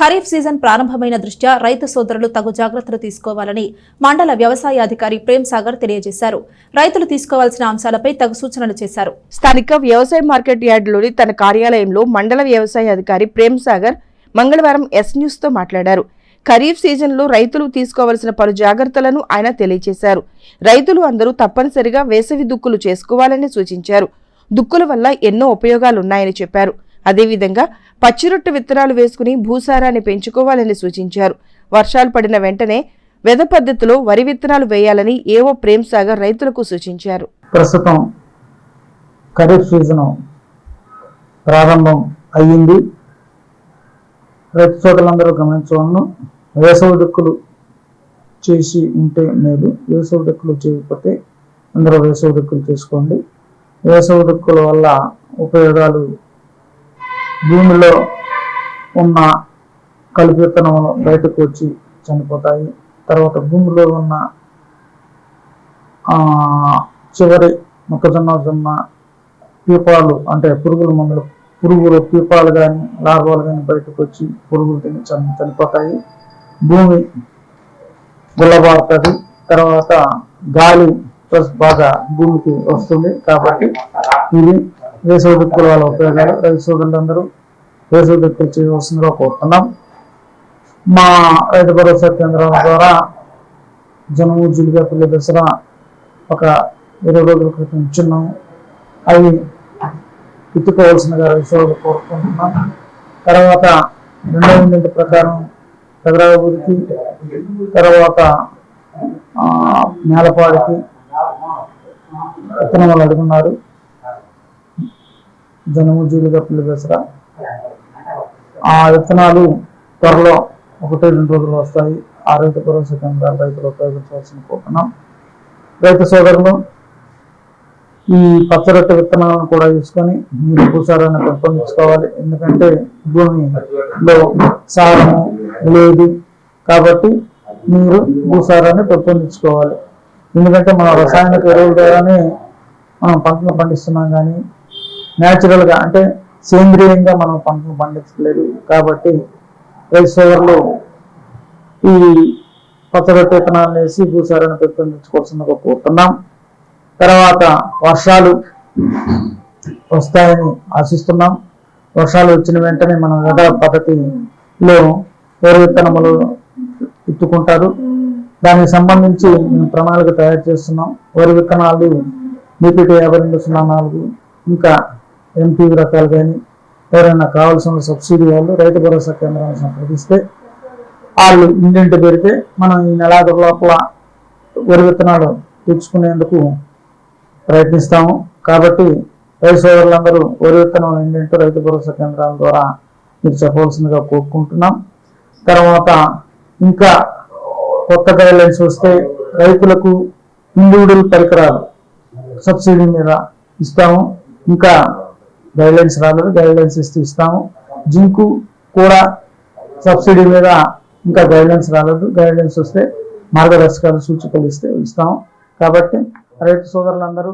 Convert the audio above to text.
Kharif season ప్రారంభమైన దృష్ట్యా రైతు సోదరులు తగు జాగ్రత్తలు తీసుకోవాలని మండల వ్యవసాయ అధికారి ప్రేమ్ సాగర్ తెలియజేశారు. రైతులు తీసుకోవాల్సిన అంశాలపై తగు సూచనలు చేశారు. స్థానిక వ్యవసాయ మార్కెట్ యార్డులోని తన కార్యాలయంలో మండల వ్యవసాయ అధికారి ప్రేమ్ సాగర్ మంగళవారం ఎస్ న్యూస్తో మాట్లాడారు. ఖరీఫ్ సీజన్లో రైతులు తీసుకోవాల్సిన పలు జాగ్రత్తలను ఆయన తెలియజేశారు. రైతులు అందరూ తప్పనిసరిగా వేసవి దుక్కులు చేసుకోవాలని సూచించారు. దుక్కుల వల్ల ఎన్నో ఉపయోగాలున్నాయని చెప్పారు. అదేవిధంగా పచ్చిరొట్టు విత్తనాలు వేసుకుని భూసారాన్ని పెంచుకోవాలని సూచించారు. వర్షాలు పడిన వెంటనే వెద పద్ధతిలో వరి విత్తనాలు వేయాలని ఏవో ప్రేమ్ సాగర్ రైతులకు సూచించారు. ప్రస్తుతం ఖరీఫ్ సీజన్ ప్రారంభం అయ్యింది. రైతు సోదరులందరూ గమనించవలను వేసవి దుక్కులు చేసి ఉంటే మేలు. వేసవి దుక్కులు చేయకపోతే అందరూ వేసవి దుక్కులు చేసుకోండి వేసవి దుక్కుల వల్ల ఉపయోగాలు భూమిలో ఉన్న కలుపు విత్తనములు బయటకు వచ్చి చనిపోతాయి. తర్వాత భూమిలో ఉన్న చివరి మొక్కజొన్న జొన్న పీపాలు అంటే పురుగుల మందులు పురుగులు పీపాలు కానీ లార్వాలు కానీ బయటకు వచ్చి పురుగులు తిని చని- చనిపోతాయి. భూమి గుల్లబారుతుంది. తర్వాత గాలి ప్లస్ బాగా భూమికి వస్తుంది కాబట్టి ఇది వేసవి దుక్కుల వల్ల ఉపయోగాలు రైతు సోదరులందరూ వేసవి దుక్కులు చేయవలసిందిగా కోరుతున్నాం. మా రైతు భరోసా కేంద్రాల ద్వారా జనము జిల్గా పిల్ల దసరా ఒక ఇరవై రోజుల క్రితం ఇచ్చున్నాం అవి ఎత్తుకోవాల్సిందిగా రైతులు కోరుకుంటున్నాం. తర్వాత రెండవ యూనిట్ ప్రకారం పెదరాబూరికి తర్వాత నేలపాడికి విత్తనాలు అడుగున్నారు. జనము జీలుగా పిల్లి దసరా ఆ విత్తనాలు త్వరలో ఒకటి రెండు రోజులు వస్తాయి. ఆ రైతు భరోసా కేంద్రాలు రైతులు ఉపయోగించవలసిన కోరుతున్నాం రైతు సోదరులు ఈ పచ్చరొట్ట విత్తనాలను కూడా తీసుకొని మీరు భూసారాన్ని పెంపొందించుకోవాలి. ఎందుకంటే భూమిలో సారము లేదు కాబట్టి మీరు భూసారాన్ని పెంపొందించుకోవాలి. ఎందుకంటే మన రసాయనిక ఎరువుల ద్వారానే మనం పంటలు పండిస్తున్నాం కానీ న్యాచురల్గా అంటే సేంద్రియంగా మనం పంటలు పండించలేదు. కాబట్టి రైస్ సోదరులు ఈ పచ్చరొట్టె విత్తనాలు వేసి భూసారాన్ని పెంపొందించుకోవాల్సిందిగా కోరుతున్నాం తర్వాత వర్షాలు వస్తాయని ఆశిస్తున్నాం. వర్షాలు వచ్చిన వెంటనే మనం యథా పద్ధతిలో వేరు విత్తనములు ఎత్తుకుంటారు దానికి సంబంధించి మేము ప్రణాళిక తయారు చేస్తున్నాం. వరి విత్తనాలు బీపీటీ యాభై రెండు సున్నా నాలుగు ఇంకా ఎంపీవి రకాలు కానీ ఎవరైనా కావాల్సిన సబ్సిడీ వాళ్ళు రైతు భరోసా కేంద్రాన్ని సంప్రదిస్తే వాళ్ళు ఇంటింటి పెడితే మనం ఈ నెలాది లోపల వరి విత్తనాలు తెచ్చుకునేందుకు ప్రయత్నిస్తాము. కాబట్టి రైతు సోదరులందరూ వరి విత్తనం ఏంటంటే రైతు భరోసా కేంద్రాల ద్వారా మీరు చెప్పవలసిందిగా కోరుకుంటున్నాం. తర్వాత ఇంకా కొత్త గైడ్లైన్స్ వస్తే రైతులకు ఇండివిజువల్ పరికరాలు సబ్సిడీ మీద ఇస్తాము. ఇంకా గైడ్లైన్స్ రాలేదు గైడ్లైన్స్ ఇస్తూ ఇస్తాము. జింకు కూడా సబ్సిడీ మీద ఇంకా గైడ్లైన్స్ రాలేదు. గైడ్లైన్స్ వస్తే మార్గదర్శకాలు సూచికలు ఇస్తే ఇస్తాము. కాబట్టి రైతు సోదరులందరూ